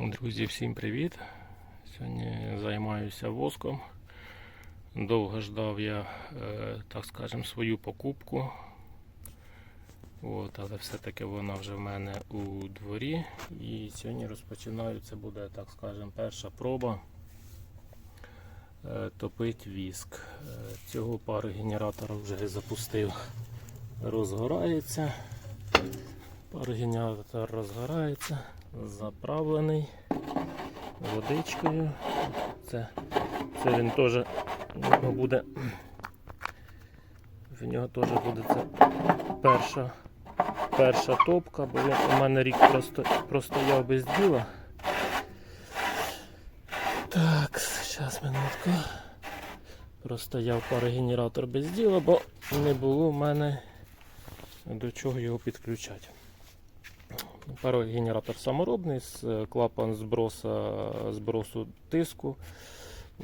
Друзі, всім привіт! Сьогодні займаюся воском. Довго ждав я, е, так скажем, свою покупку. От, але все-таки вона вже в мене у дворі. І сьогодні розпочинаю, це буде, так скажем, перша проба е, топить віск. Е, Цього пару генератора вже запустив, розгорається. Парогенератор розгорається, заправлений водичкою. Це, це він теж буде. В нього теж буде це перша, перша топка, бо він у мене рік просто, простояв без діла. Так, зараз минутку. Простояв парогенератор без діла, бо не було в мене до чого його підключати. Парогенератор саморобний, з е, клапан зброса, збросу тиску.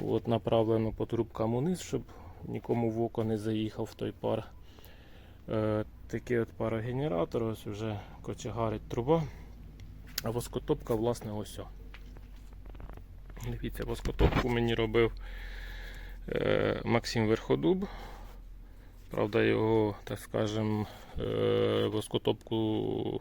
От, направлено по трубкам униз, щоб нікому в око не заїхав той пар. Е, такий от парогенератор, ось вже кочегарить труба. А воскотопка, власне, ось. Дивіться, воскотопку мені робив е, Максим Верходуб. Правда, його, так скажем, е, воскотопку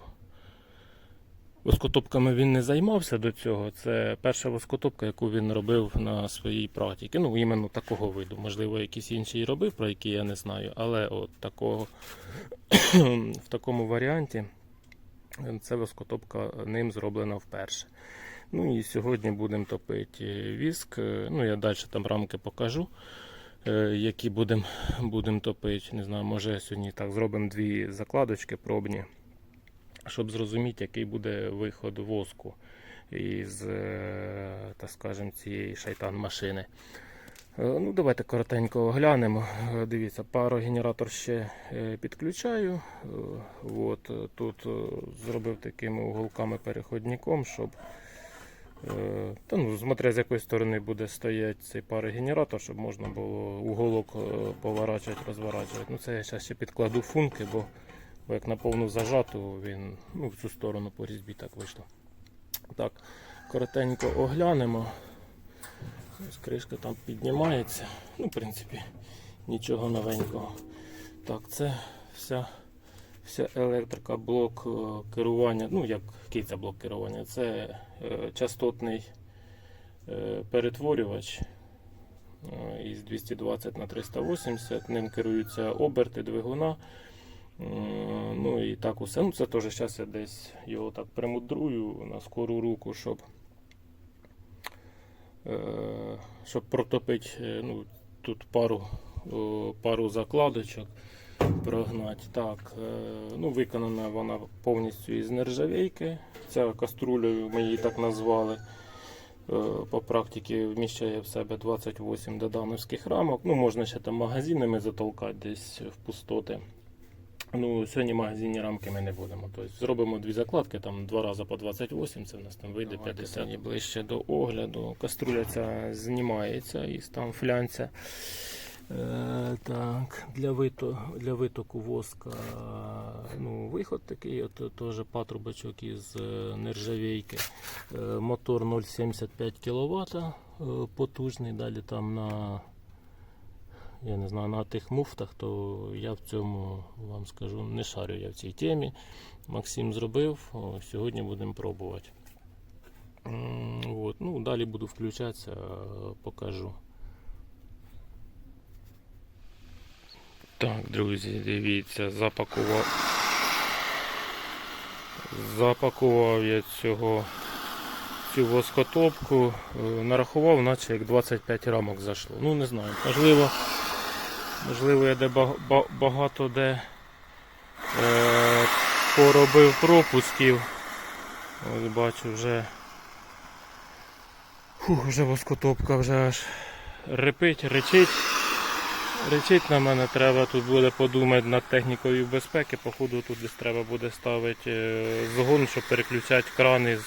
Воскотопками він не займався до цього. Це перша воскотопка, яку він робив на своїй практиці. Ну, іменно такого виду. Можливо, якісь інші робив, про які я не знаю. Але от такого в такому варіанті ця воскотопка ним зроблена вперше. Ну і сьогодні будемо топити віск. Ну, я далі там рамки покажу, е, які будемо будем топити. Не знаю, може сьогодні так зробимо дві закладочки пробні щоб зрозуміти, який буде виход воску із, е, так скажем, цієї шайтан-машини. Е, Ну, Давайте коротенько оглянемо. Е, Дивіться, парогенератор ще підключаю. От, тут зробив такими уголками переходником, щоб та, ну, смотря з якої сторони буде стояти цей парогенератор, щоб можна було уголок поворачувати, розворачувати. Ну, це я зараз ще підкладу функи, бо Бо як на повну зажату, він ну, в цю сторону по різьбі так вийшло. Так, коротенько оглянемо. Ось кришка там піднімається. Ну, в принципі, нічого новенького. Так, це вся вся електрика, блок е, керування. Ну, як який блок керування? Це е, частотний е, перетворювач е, із 220 на 380. Ним керуються оберти двигуна. Е, Ну і так усе. Ну це теж зараз я десь його так примудрую на скору руку, щоб е, щоб протопити е, ну, тут пару, пару закладочок прогнати. Так, ну, виконана вона повністю із нержавейки. Ця каструлею ми її так назвали. По практиці вміщає в себе 28 додановських рамок. Ну, можна ще там магазинами затолкати десь в пустоти. Ну, сьогодні магазинні рамки ми не будемо. Тобто зробимо дві закладки, там два рази по 28, це в нас там вийде 50 і ближче до огляду. Каструля ця знімається із там флянця. Е, так, для, вито, для витоку воска ну, виход такий, от теж патрубочок із е, нержавейки. Е, мотор 0,75 кВт е, потужний, далі там на я не знаю, на тих муфтах, то я в цьому вам скажу, не шарю я в цій темі. Максим зробив, сьогодні будемо пробувати. От. Ну, далі буду включатися, покажу. Так, друзі, дивіться, запакував. Запакував я цього цю воскотопку, е, нарахував, наче як 25 рамок зайшло. Ну не знаю, можливо. Можливо, я де ба- ба- багато де е, поробив пропусків. Ось бачу вже. Фух, вже воскотопка вже аж репить, речить. Речить на мене треба, тут буде подумати над технікою безпеки. Походу тут десь треба буде ставити е, згон, щоб переключати крани з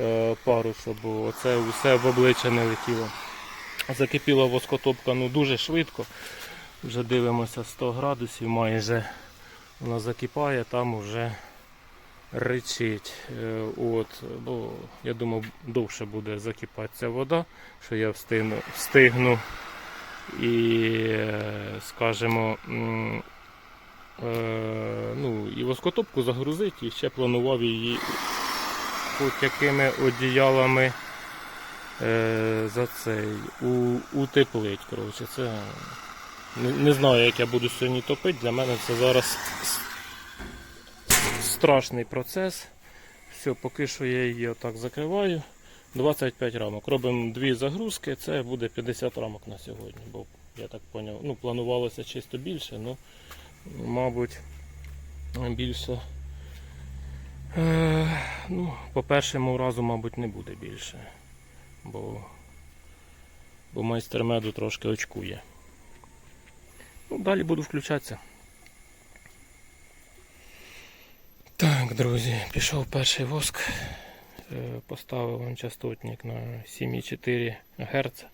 е, пару, щоб оце все в обличчя не летіло. Закипіла воскотопка ну, дуже швидко. Вже дивимося 100 градусів майже вона закипає, там вже речить. Е, От, бо я думав, довше буде закипатися вода, що я встигну, встигну і, е, скажімо, е, ну, і воскотопку загрузити, і ще планував її хоч якими одіялами за цей утеплить. Коротше, це не, знаю, як я буду сьогодні топити. Для мене це зараз страшний процес. Все, поки що я її отак закриваю. 25 рамок. Робимо дві загрузки, це буде 50 рамок на сьогодні. Бо я так поняв, ну, планувалося чисто більше, ну, мабуть, більше. Е, ну, по першому разу, мабуть, не буде більше. Бо, бо майстер меду трошки очкує. Ну, далі буду включатися. Так, друзі, пішов перший воск. Е, Поставив он частотник на 7,4 Гц.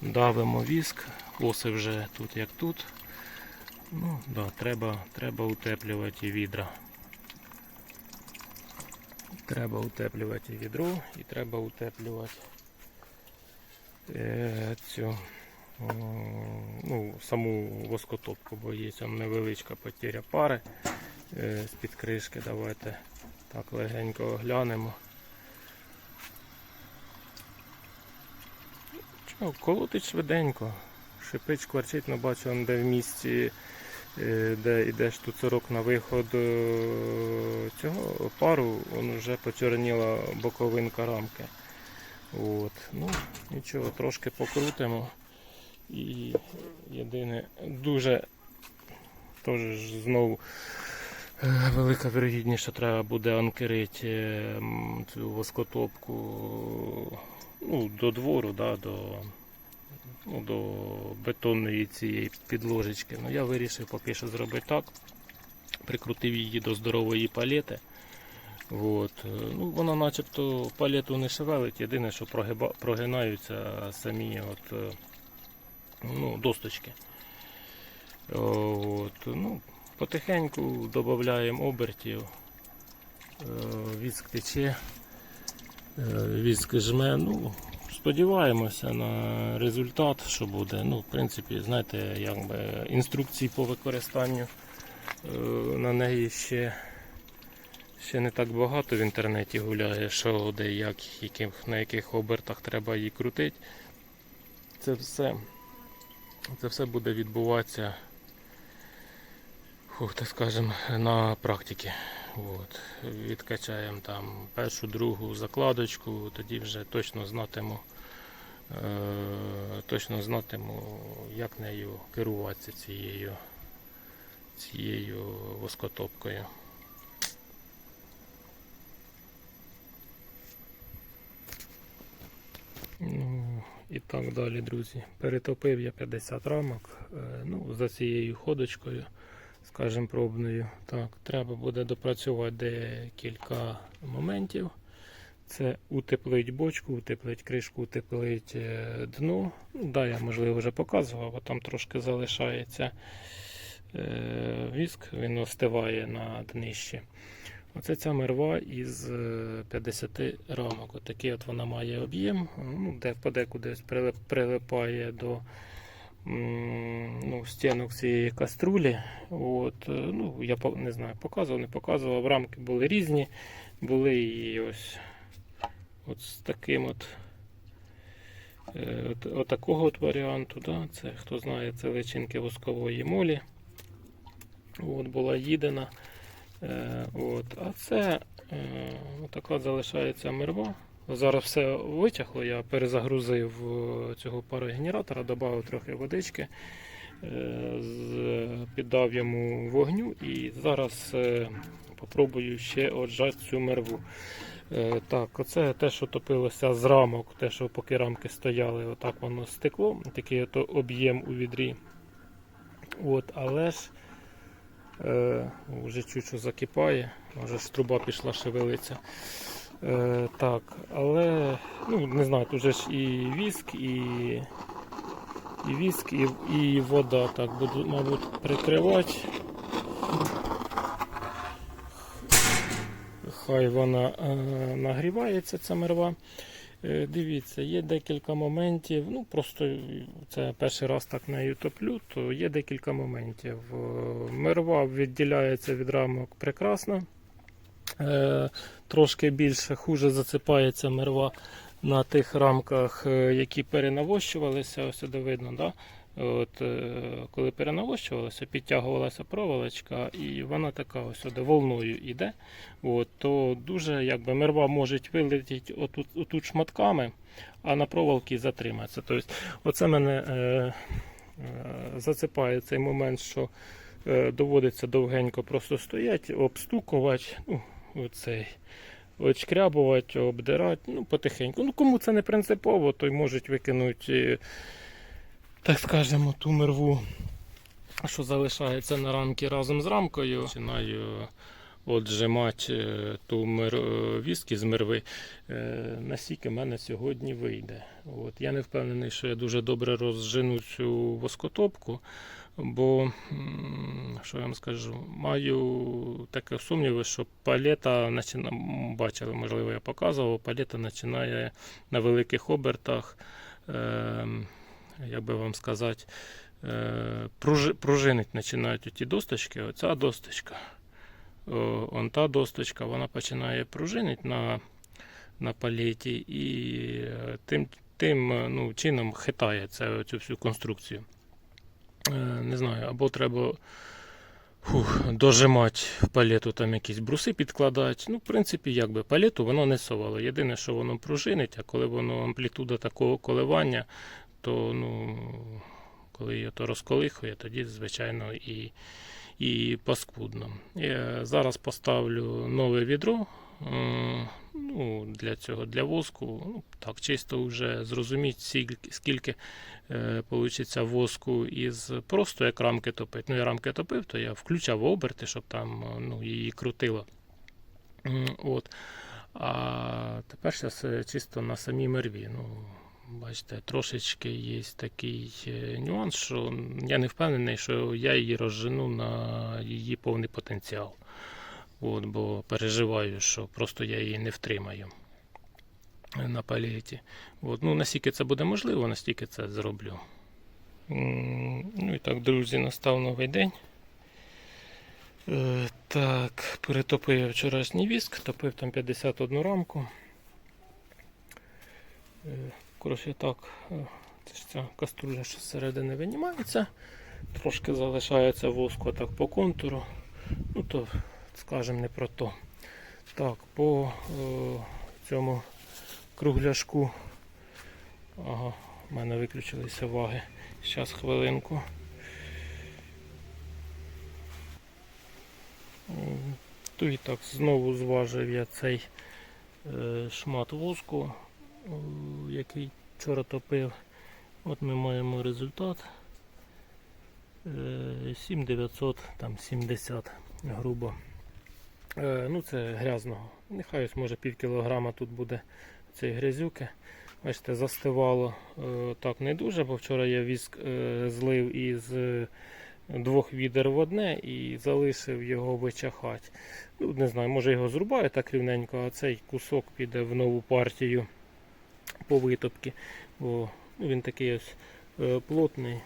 Давимо віск, оси вже тут як тут. Ну, да, треба, треба утеплювати відра. Треба утеплювати відро і треба утеплювати цю ну, саму воскотопку, бо є там невеличка потеря пари е, з-під кришки. Давайте так легенько оглянемо. Колотить швиденько. Шипить, шкварчить, ну бачу, де в місці, е, де йде штуцерок на виход е, цього пару, он вже почорніла боковинка рамки. От. Ну, нічого, трошки покрутимо. І єдине, дуже теж знову е, велика вірогідність, що треба буде анкерити е, цю воскотопку ну, до двору, да, до, ну, до бетонної цієї підложечки. Ну, я вирішив поки що зробити так. Прикрутив її до здорової палети. От. е, Ну, вона начебто палету не шевелить, єдине, що прогиба, прогинаються самі от, е, ну, досточки. От, ну, потихеньку додаємо обертів, Е, віск тече, е, віск жме. Ну, сподіваємося на результат, що буде. Ну, в принципі, знаєте, якби інструкції по використанню е, на неї ще, ще не так багато в інтернеті гуляє, що де, як, яких, на яких обертах треба її крутити. Це все, це все буде відбуватися, фух, так скажем, на практиці. От. Відкачаємо там першу, другу закладочку, тоді вже точно знатиму, е, точно знатиму, як нею керуватися цією, цією воскотопкою. Ну, і так далі, друзі. Перетопив я 50 рамок. Е, Ну, за цією ходочкою, скажімо, пробною. Так, треба буде допрацювати декілька моментів. Це утеплить бочку, утеплить кришку, утеплить е, дно. Ну, да, я можливо вже показував, бо там трошки залишається е, віск, він остиває на днищі. Оце ця мерва із е, 50 рамок. Отакий от вона має об'єм, ну, де подекуди прилипає до ну, стінок цієї каструлі. От, е, ну, я не знаю, показував, не показував. Рамки були різні, були і ось от з таким от. е, От, отакого от варіанту, да? це хто знає, це личинки воскової молі. От, була їдена. Е, от. А це е, така залишається мерва. Зараз все витягло, я перезагрузив е, цього парогенератора, додав трохи водички, е, піддав йому вогню і зараз попробую ще отжати цю мерву. Так, оце те, що топилося з рамок, те, що поки рамки стояли, отак воно стекло, такий об'єм у відрі. От, але ж Е, Вже чучу закипає, може ж труба пішла шевелиться. Е, Так, але ну, не знаю, тут вже ж і віск, і і віск, і і вода. Так, буду, мабуть, прикривати. Хай вона е, нагрівається, ця мерва. Е, Дивіться, є декілька моментів. Ну, просто це перший раз так нею топлю, то є декілька моментів. Е, Мерва відділяється від рамок прекрасно. Е, Трошки більше хуже засипається мерва на тих рамках, які перенавощувалися. Ось це видно, да? От, е, коли перенавощувалося, підтягувалася проволочка, і вона така ось сюди волною йде. От, то дуже якби мерва може вилетіти отут, отут шматками, а на проволокі затриматися. Тобто, оце мене е, е, зацепає цей момент, що е, доводиться довгенько просто стояти, обстукувати, ну, оцей, очкрябувати, обдирати, ну, потихеньку. Ну, кому це не принципово, той можуть викинути, е, так скажемо, ту мерву, що залишається на рамки разом з рамкою. Починаю отжимати е, ту е, віскі з мерви, е, наскільки в мене сьогодні вийде. От. Я не впевнений, що я дуже добре розжену цю воскотопку, бо, що я вам скажу, маю таке сумніви, що палета, бачили, можливо, я показував, палета починає на великих обертах, е, як би вам сказати, е, пружинить починають ті досточки, оця досточка. Он та досточка, вона починає пружинити на, на палеті і е, тим, тим е, ну, чином хитає це, цю всю конструкцію. Не знаю, або треба фух, дожимати в палету, там якісь бруси підкладати. Ну, в принципі, якби палету воно не совало. Єдине, що воно пружинить, а коли воно амплітуда такого коливання, то ну, коли її то розколихує, тоді, звичайно, і і паскудно. Я зараз поставлю нове відро. е, Ну, для цього, для воску. Ну, так, чисто вже зрозуміть, скільки, е, получиться воску із просто як рамки топити. Ну, я рамки топив, то я включав оберти, щоб там е, ну, її крутило. От. А тепер зараз чисто на самій мерві. Ну, Бачите, трошечки є такий е, нюанс, що я не впевнений, що я її розжену на її повний потенціал. От, бо переживаю, що просто я її не втримаю на палеті. От, ну, наскільки це буде можливо, настільки це зроблю. Ну і так, друзі, настав новий день. Е, Так, перетопив вчорашній віск, топив там 51 рамку. Коротше, так, е, ця каструля що зсередини винімається, трошки залишається воску так по контуру. Ну то, скажемо, не про то. Так, по е, цьому кругляшку. Ага, в мене виключилися ваги. Зараз хвилинку. То і так знову зважив я цей е, шмат воску, який вчора топив. От ми маємо результат. Е, 7900, там 70 грубо. Е, Ну це грязного. Нехай ось може пів кілограма тут буде цієї грязюки. Бачите, застивало е, так не дуже, бо вчора я віск е, злив із е, двох відер в одне і залишив його вичахати. Ну, не знаю, може його зрубаю так рівненько, а цей кусок піде в нову партію по витопки. Бо ну, він такий ось е, плотний.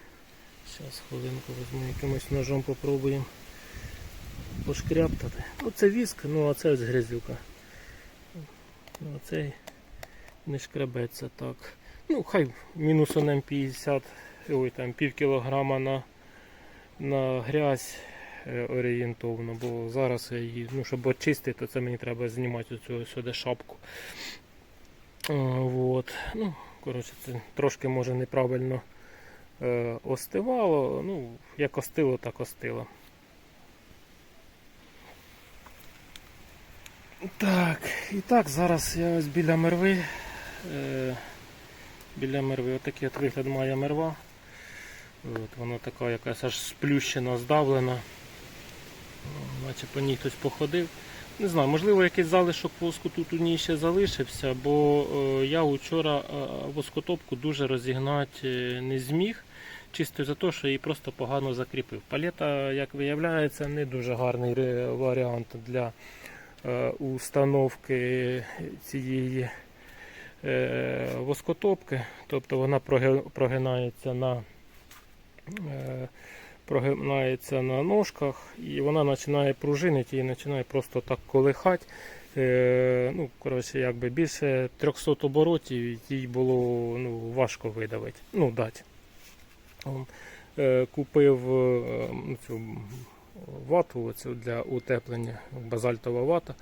Зараз хвилинку візьму якимось ножом попробуємо пошкряптати. Ну це віск, ну а це ось грязюка. Ну, а цей не шкребеться так. Ну, хай мінусом 50, ой, там пів кілограма на, на грязь е, орієнтовно, бо зараз її, ну, щоб очистити, то це мені треба знімати оцю сюди шапку. А, вот. Ну, коротше, це трошки може неправильно е, остивало. Ну, як остило, так остило. Так, і так, зараз я ось біля мерви. Е, біля мерви отакий от вигляд має мерва. От, вона така якась аж сплющена, здавлена. Наче по ній хтось походив. Не знаю, можливо, якийсь залишок воску тут у ній ще залишився, бо е, я вчора е, воскотопку дуже розігнати е, не зміг. Чисто за те, що її просто погано закріпив. Палета, як виявляється, не дуже гарний варіант для установки цієї воскотопки. Тобто вона прогинається на, прогинається на ножках і вона починає пружинити і починає просто так колихати. Е, ну, коротше, якби більше 300 оборотів їй було ну, важко видавити, ну, дати. Е, Купив е, цю вату оцю для утеплення, базальтова вата.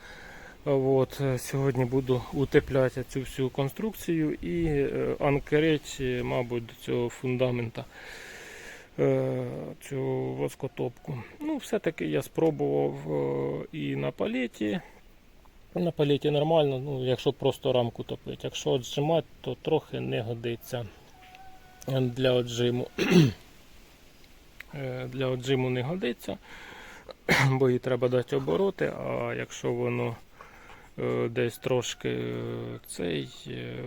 От, сьогодні буду утепляти цю всю конструкцію і анкерити, мабуть, до цього фундамента цю воскотопку. Ну, все-таки я спробував е, і на палеті. На палеті нормально, ну, якщо просто рамку топити. Якщо отжимати, то трохи не годиться для отжиму. Е, Для отжиму не годиться, бо їй треба дати обороти, а якщо воно е, десь трошки е, цей е,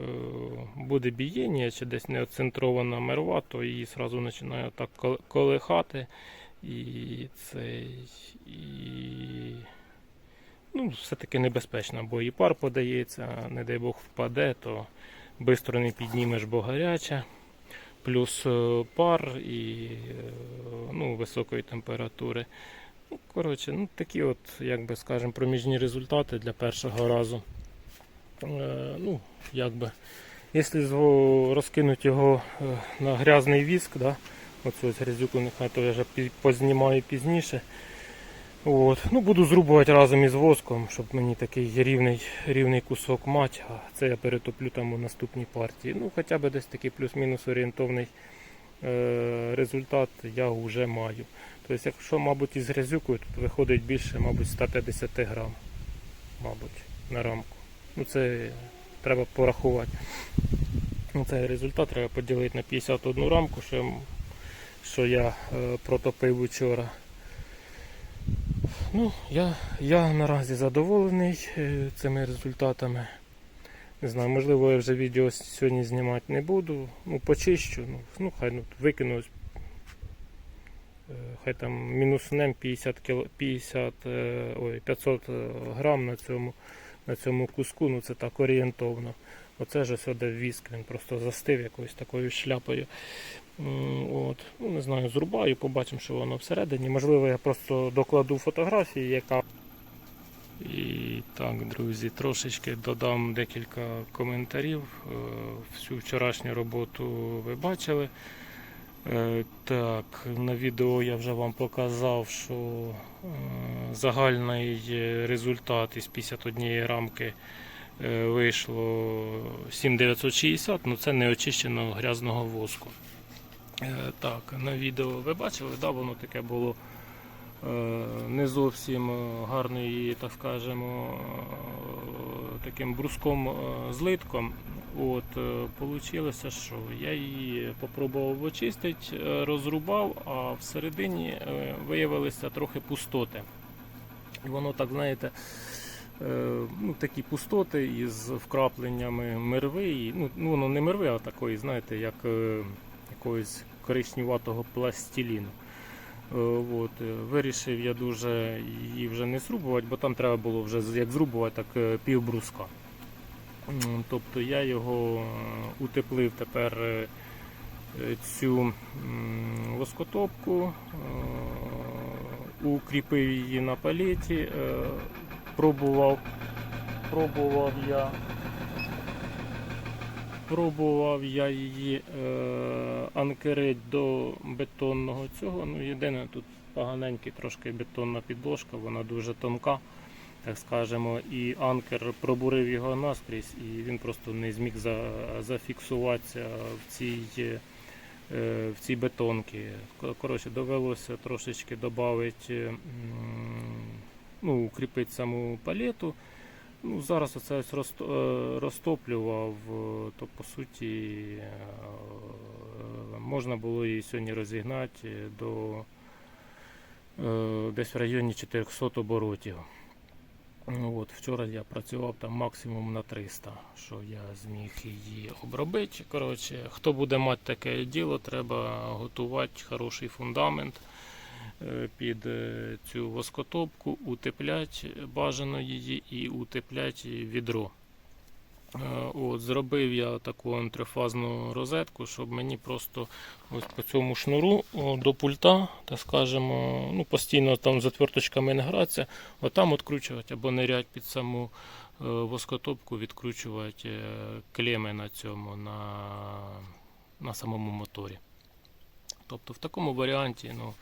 буде бієння чи десь не оцентрована мерва, то її одразу починає так колихати і цей і ну, все-таки небезпечно, бо і пар подається, не дай Бог впаде, то швидко не піднімеш, бо гаряча. Плюс е, пар і е, ну, високої температури. Ну, коротше, ну, такі от, як би скажемо, проміжні результати для першого разу. Е, ну, якби, якщо зго- розкинути його е, на грязний віск, да, оцю грязюку нехай то я вже познімаю пізніше. От. Ну, буду зрубувати разом із воском, щоб мені такий рівний, рівний кусок мати, а це я перетоплю там у наступній партії. Ну, хоча б десь такий плюс-мінус орієнтовний е, результат я вже маю. Тобто, якщо, мабуть, із грязюкою, тут виходить більше, мабуть, 150 грам, мабуть, на рамку. Ну, це треба порахувати. Ну, Цей результат треба поділити на 51 рамку, що, що я е, протопив вчора. Ну, я, я наразі задоволений е, цими результатами. Не знаю, можливо, я вже відео сьогодні знімати не буду. Ну, почищу, ну, ну хай ну, викину. Е, Хай там мінуснем 50 кіло, 50, е, ой, 500 е, грам на цьому, на цьому куску, ну це так орієнтовно. Оце ж сюди віск, він просто застив якоюсь такою шляпою. От. Ну, не знаю, зрубаю, побачимо, що воно всередині. Можливо, я просто докладу фотографії, яка. І так, друзі, трошечки додам декілька коментарів. Всю вчорашню роботу ви бачили. Е, Так, на відео я вже вам показав, що е, загальний результат із 51 рамки е, вийшло 7960, ну це не очищеного грязного воску. Так, на відео ви бачили, да, воно таке було не зовсім гарною, так скажемо, таким бруском злитком. От, е, получилося, що я її попробував очистити, е, розрубав, а всередині е, виявилися трохи пустоти. І воно так, знаєте, ну, такі пустоти із вкрапленнями мерви. Ну, ну воно не мерви, а такої, знаєте, як якогось коричневатого пластиліну. От, вирішив я дуже її вже не зрубувати, бо там треба було вже як зрубувати, так пів бруска. М, Тобто я його е, утеплив тепер е, е, цю е, укріпив її на палеті, е, пробував, пробував я. Пробував я її е, анкерить до бетонного цього. Ну, єдине, тут поганенький трошки бетонна підложка, вона дуже тонка, так скажемо, і анкер пробурив його наскрізь, і він просто не зміг за, зафіксуватися в цій, е, в цій бетонці. Коротше, довелося трошечки додати, ну, укріпити саму палету. Ну, зараз оце е, розтоплював, е, то по суті е, можна було її сьогодні розігнати до е, десь в районі 400 оборотів. Ну, От, вчора я працював там максимум на 300, що я зміг її обробити. Коротше, хто буде мати таке діло, треба готувати хороший фундамент. е, під е, цю воскотопку, утеплять бажано її і утеплять відро. Е, От, зробив я таку трифазну розетку, щоб мені просто ось по цьому шнуру до пульта, так скажемо, ну, постійно там з отверточками не гратися, отам відкручувати або нирять під саму е, воскотопку, відкручувати е, клеми на цьому, на, на самому моторі. Тобто в такому варіанті ну,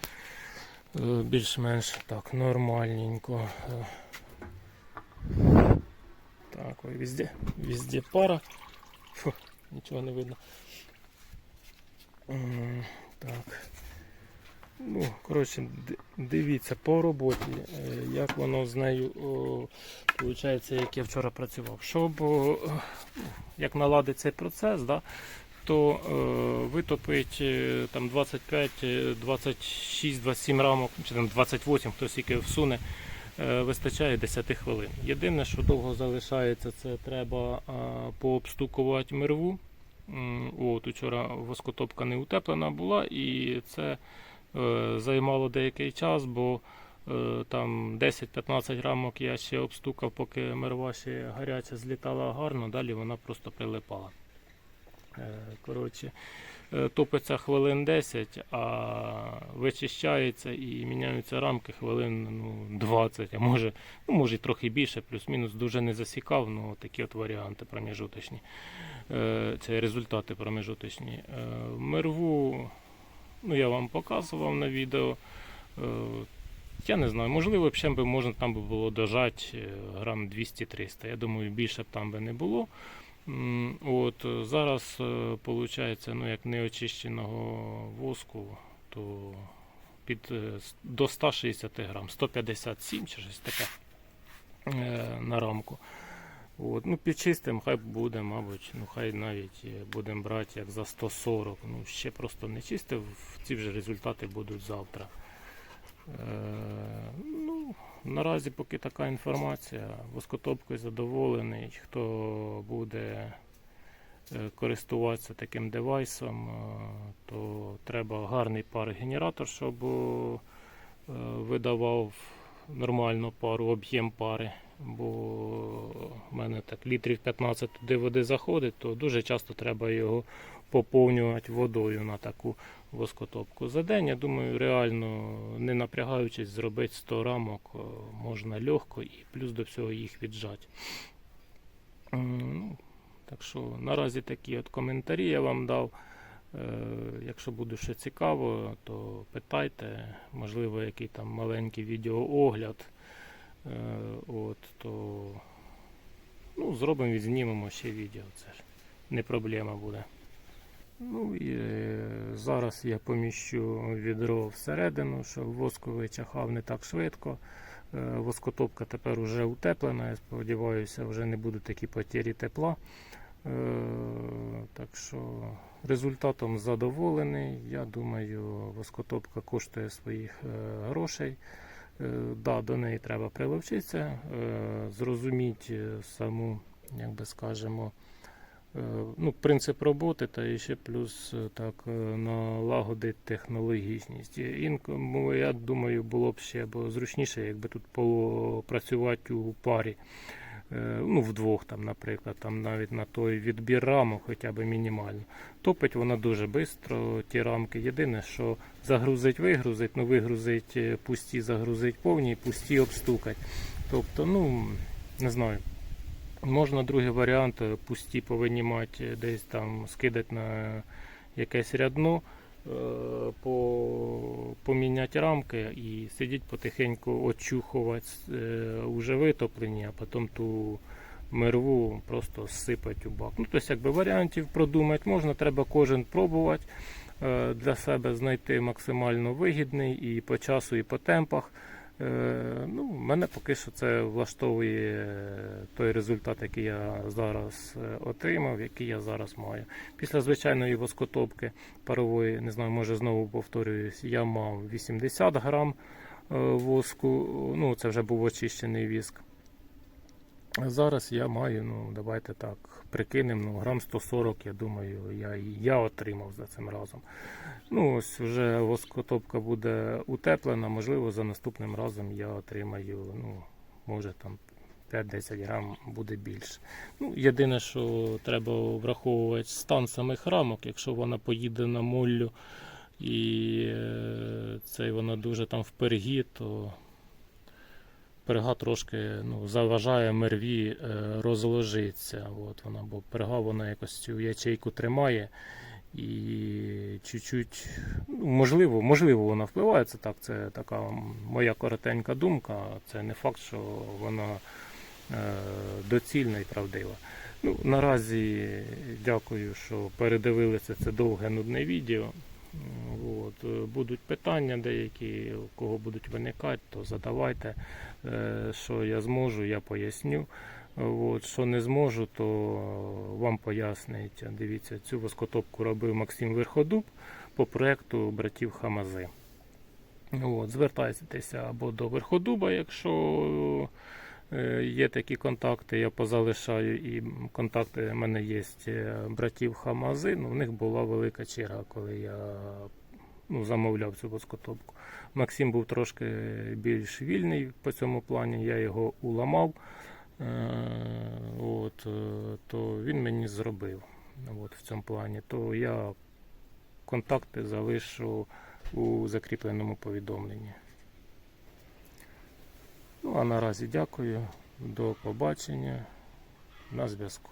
більш-менш так нормальненько. Так, ой, везде, везде пара. Фу, нічого не видно. Так. Ну, коротше, дивіться по роботі, е, як воно з нею виходить, як я вчора працював. Щоб як наладити цей процес, да, то е, витопить е, там 25, е, 26, 27 рамок, чи там 28, хтось скільки всуне, вистачає 10 хвилин. Єдине, що довго залишається, це треба а, пообстукувати мерву. От, учора воскотопка не утеплена була, і це е, займало деякий час, бо е, там 10-15 рамок я ще обстукав, поки мерва ще гаряча злітала гарно, далі вона просто прилипала. Е, Коротше, е, топиться хвилин 10, а вичищається і міняються рамки хвилин ну, 20, а може, ну, може трохи більше, плюс-мінус дуже не засікав, ну такі от варіанти проміжуточні. Е, Це результати проміжуточні. Е, Мерву, ну я вам показував на відео. Е, Я не знаю, можливо, б можна там би було дожати е, грам 200-300. Я думаю, більше б там би не було. От, е, зараз виходить, ну, як неочищеного воску, то під, е, до 160 грам, 157 чи щось таке е, на рамку. От, ну, підчистим, хай буде, мабуть, ну хай навіть е, будемо брати як за 140. Ну, ще просто не чистив, ці вже результати будуть завтра. Е, ну, наразі поки така інформація. Воскотопкою задоволений. Хто буде е, користуватися таким девайсом, е, то треба гарний пар-генератор, щоб видавав нормальну пару, об'єм пари. Бо в мене так літрів 15 туди води заходить, то дуже часто треба його поповнювати водою на таку воскотопку. За день, я думаю, реально не напрягаючись, зробити 100 рамок е, можна легко і плюс до всього їх віджати. Ну, так що наразі такі от коментарі я вам дав. Е, Якщо буде ще цікаво, то питайте, можливо, який там маленький відеоогляд. Е, От, то ну, зробимо, відзнімемо ще відео. Це ж не проблема буде. Ну і е, зараз я поміщу відро всередину, щоб воску вичахав не так швидко. Е, Воскотопка тепер вже утеплена, я сподіваюся, вже не будуть такі потері тепла. Е, Так що результатом задоволений. Я думаю, воскотопка коштує своїх грошей. Да, до неї треба приловчитися, зрозуміти саму, як би скажемо, ну, принцип роботи та ще плюс е, так е, налагодити технологічність. Інкому, я думаю, було б ще б зручніше, якби тут попрацювати у парі. Е, Ну, вдвох, там, наприклад, там навіть на той відбір рамок хоча б мінімально. Топить вона дуже швидко, ті рамки. Єдине, що загрузить, вигрузить, ну вигрузить е, пусті, загрузить повні, пусті обстукать. Тобто, ну, не знаю. Можна другий варіант, е, пусті повинні мати е, десь там скидати на якесь рядно, е, по, поміняти рамки і сидіть потихеньку очухувати е, уже витоплені, а потім ту мерву просто сипати у бак. Ну, тобто, якби варіантів продумати можна, треба кожен пробувати для себе знайти максимально вигідний і по часу, і по темпах. Е, Ну, мене поки що це влаштовує е, той результат, який я зараз е, отримав, який я зараз маю. Після звичайної воскотопки парової, не знаю, може знову повторююсь, я мав 80 грам воску. Ну, це вже був очищений віск. Зараз я маю, ну давайте так, прикинемо, ну, грам 140, я думаю, я, я отримав за цим разом. Ну, ось вже воскотопка буде утеплена, можливо, за наступним разом я отримаю, ну, може там 5-10 грам буде більше. Ну, єдине, що треба враховувати стан самих рамок, якщо вона поїде на моллю і е, це вона дуже там в пергі, то перга трошки ну, заважає мерві е, розложитися. От вона, бо перга вона якось цю ячейку тримає і чуть-чуть, ну, можливо, можливо, вона впливає. Це так, це така моя коротенька думка. Це не факт, що вона е, доцільна і правдива. Ну, наразі дякую, що передивилися це довге нудне відео. От, будуть питання деякі, у кого будуть виникати, то задавайте. Е, Що я зможу, я поясню. От, що не зможу, то вам пояснить. Дивіться, цю воскотопку робив Максим Верходуб по проекту братів Хамази. От, звертайтеся або до Верходуба, якщо е, є такі контакти, я позалишаю і контакти в мене є е, братів Хамази. Ну, в них була велика черга, коли я ну, замовляв цю воскотопку. Максим був трошки більш вільний по цьому плані, я його уламав. Е, От, е, то він мені зробив от, в цьому плані. То я контакти залишу у закріпленому повідомленні. Ну а наразі дякую. До побачення. На зв'язку.